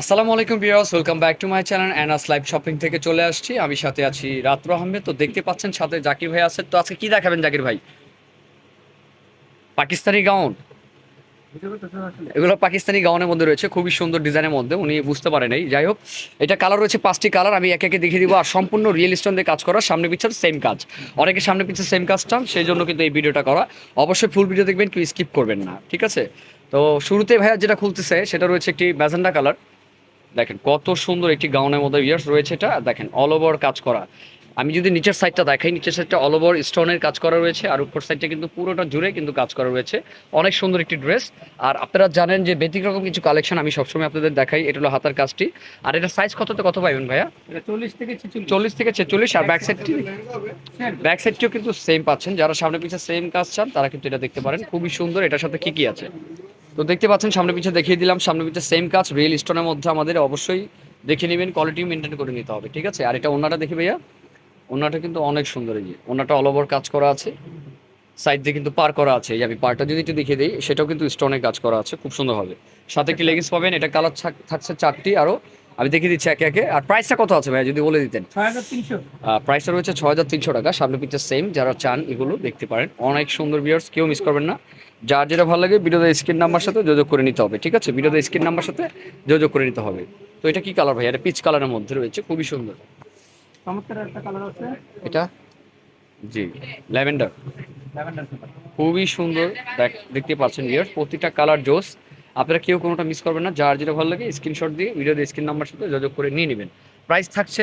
আসসালামু আলাইকুম viewers, welcome back to my channel Anas live shopping থেকে চলে আসছি। আমি সাথে আছি রাত্র আহমেদ। তো দেখতে পাচ্ছেন সাথে জাকির ভাই আছে। তো আজকে কি দেখাবেন জাকির ভাই? পাকিস্তানি গাউন। এগুলো পাকিস্তানি গাউনের মধ্যে রয়েছে, খুবই সুন্দর ডিজাইনের মধ্যে। উনি বুঝতে পারেন এই যাই হোক, এটা কালার রয়েছে পাঁচটি কালার। আমি একে একে দেখিয়ে দিব। আর সম্পূর্ণ রিয়েল স্টোন দিয়ে কাজ করা সামনে পিছনে সেম কাজ। অনেকে সামনে পিছনে সেম কাজ চান সেই জন্য কিন্তু এই ভিডিওটা করা। অবশ্যই ফুল ভিডিও দেখবেন, কেউ স্কিপ করবেন না। ঠিক আছে? তো শুরুতে ভাইয়া যেটা খুলতেছে, সেটা রয়েছে একটি ম্যাজেন্ডা কালার। দেখেন কত সুন্দর একটি গাউনের মধ্যে ইয়ার্স রয়েছে এটা। দেখেন অল ওভার কাজ করা। আমি যদি নিচের সাইডটা দেখাই নিচের সাইডটা অল ওভার স্টোনের কাজ করা রয়েছে আর উপর সাইডটা কিন্তু পুরোটা জুড়ে কিন্তু কাজ করা রয়েছে। অনেক সুন্দর একটি ড্রেস আর আপনারা জানেন যে ব্যতিক্রম কিছু কালেকশন আমি সবসময় আপনাদের দেখাই এটা হলো হাতার কাজটি। আর এটা সাইজ কততে কত পাইবেন ভাইয়া? চল্লিশ থেকে চল্লিশ থেকে ছেচল্লিশ আর ব্যাক সাইডটি ব্যাক সাইডটিও কিন্তু সেম পাচ্ছেন। যারা সামনে পিছিয়ে সেম কাজ চান তারা কিন্তু এটা দেখতে পারেন। খুবই সুন্দর। এটার সাথে কি কি আছে? তো দেখতে পাচ্ছেন সামনে পিছিয়ে দেখিয়ে দিলাম সামনে পিছিয়ে সেম কাজ রিয়েল স্টোনের মধ্যে আমাদের অবশ্যই দেখে নেবেন কোয়ালিটি মেনটেন করে নিতে হবে ঠিক আছে? আর এটা ওনাটা দেখি ভাইয়া ওনাটা কিন্তু অনেক সুন্দর এই যে ওনাটা অল ওভার কাজ করা আছে সাইড দিয়ে কিন্তু পার করা আছে এই আমি পারটা যদি একটু দেখিয়ে দিই সেটাও কিন্তু স্টোনে কাজ করা আছে খুব সুন্দর হবে। সাথে একটি লেগিংস পাবেন এটা কালার থাকছে চারটি আরও আমি দেখিয়ে দিচ্ছি একে একে আর প্রাইসটা কত আছে ভাইয়া যদি বলে দিতেন? ছয় হাজার তিনশো। প্রাইসটা রয়েছে ছয় হাজার তিনশো টাকা সামনে পিকচার সেম যারা চান এগুলো দেখতে পারেন অনেক সুন্দর বিয়ার্স কেউ মিস করবেন না। যার যেটা ভালো লাগে ভিডিওতে স্ক্রিন নাম্বার সাথে যোগাযোগ করে নিতে হবে ঠিক আছে? ভিডিওতে স্ক্রিন নাম্বার সাথে যোগাযোগ করে নিতে হবে। তো এটা কি কালার ভাই? এটা পিচ কালারের মধ্যে রয়েছে খুবই সুন্দর। চমৎকার একটা কালার আছে। এটা? জি ল্যাভেন্ডার। খুবই সুন্দর দেখ দেখতে পাচ্ছেন বিয়ার্স প্রতিটা কালার জোস। আপনারা কেউ কোনোটা মিস করবেন না যার যেটা ভালো লাগে স্ক্রিনশট দিয়ে ভিডিওতে স্ক্রিন নাম্বার সাথে যোগাযোগ করে নিয়ে নেবেন। প্রাইস থাকছে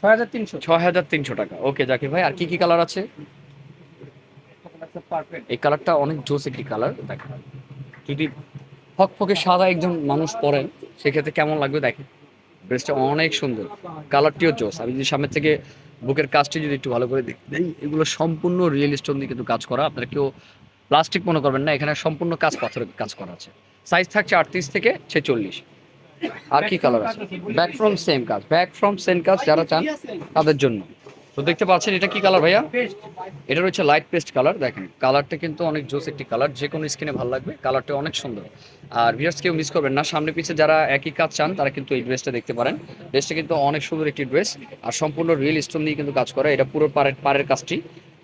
ছয় হাজার তিনশো। ছয় হাজার তিনশো টাকা। ওকে জাকির ভাই আর কি কি কালার আছে? এই কালারটা অনেক জোস একটি কালার, দেখেন। যদি ফকফকে সাদা একজন মানুষ পরেন, সেক্ষেত্রে কেমন লাগবে দেখেন? ড্রেসটা অনেক সুন্দর। কালারটিও জোস। আমি যদি সামনের থেকে বুকের কাজটি যদি একটু ভালো করে দেখি এগুলো সম্পূর্ণ রিয়েল স্টোন দিয়ে কিন্তু কাজ করা। আপনারা কেউ প্লাস্টিক মনে করবেন না, এখানে সম্পূর্ণ কাজ পাথরের কাজ করা আছে। সাইজ থাকছে আটত্রিশ থেকে ছেচল্লিশ। আর কি কালার আছে? ব্যাক ফ্রম সেম কাজ। ব্যাক ফ্রম সেম কাজ যারা চান, তাদের জন্য। তো দেখতে পাচ্ছেন, এটা কি কালার ভাইয়া? এটা রয়েছে লাইট পেস্ট কালার দেখেন কালারটা কিন্তু অনেক জোস একটি কালার যে কোনো স্কিনে ভালো লাগবে। কালারটা অনেক সুন্দর। আর ভিউয়ার্স কেউ মিস করবেন না, সামনে পিছে যারা একই কাজ চান, তারা কিন্তু এই ড্রেসটা দেখতে পারেন। ড্রেসটা কিন্তু অনেক সুন্দর একটি ড্রেস আর সম্পূর্ণ রিয়েল স্টোন দিয়ে কিন্তু কাজ করা, এটা পুরো পাড়ের পাড়ের কাজটি।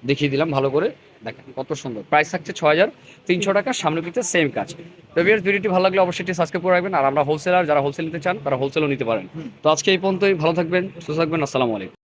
দেখিয়ে দিলাম ভালো করে। দেখেন, কত সুন্দর। প্রাইস থাকছে ছয় হাজার তিনশো টাকা, সামনে পিছে সেম কাজ। তো ভিউয়ার্স ভিডিওটি ভালো লাগলে অবশ্যই এটি সাবস্ক্রাইব করে রাখবেন। আর আমরা হোলসেলার যারা হোলসেল নিতে চান, তারা হোলসেলও নিতে পারেন। তো আজকে এই পর্যন্তই, ভালো থাকবেন, সুস্থ থাকবেন, আসসালামু আলাইকুম।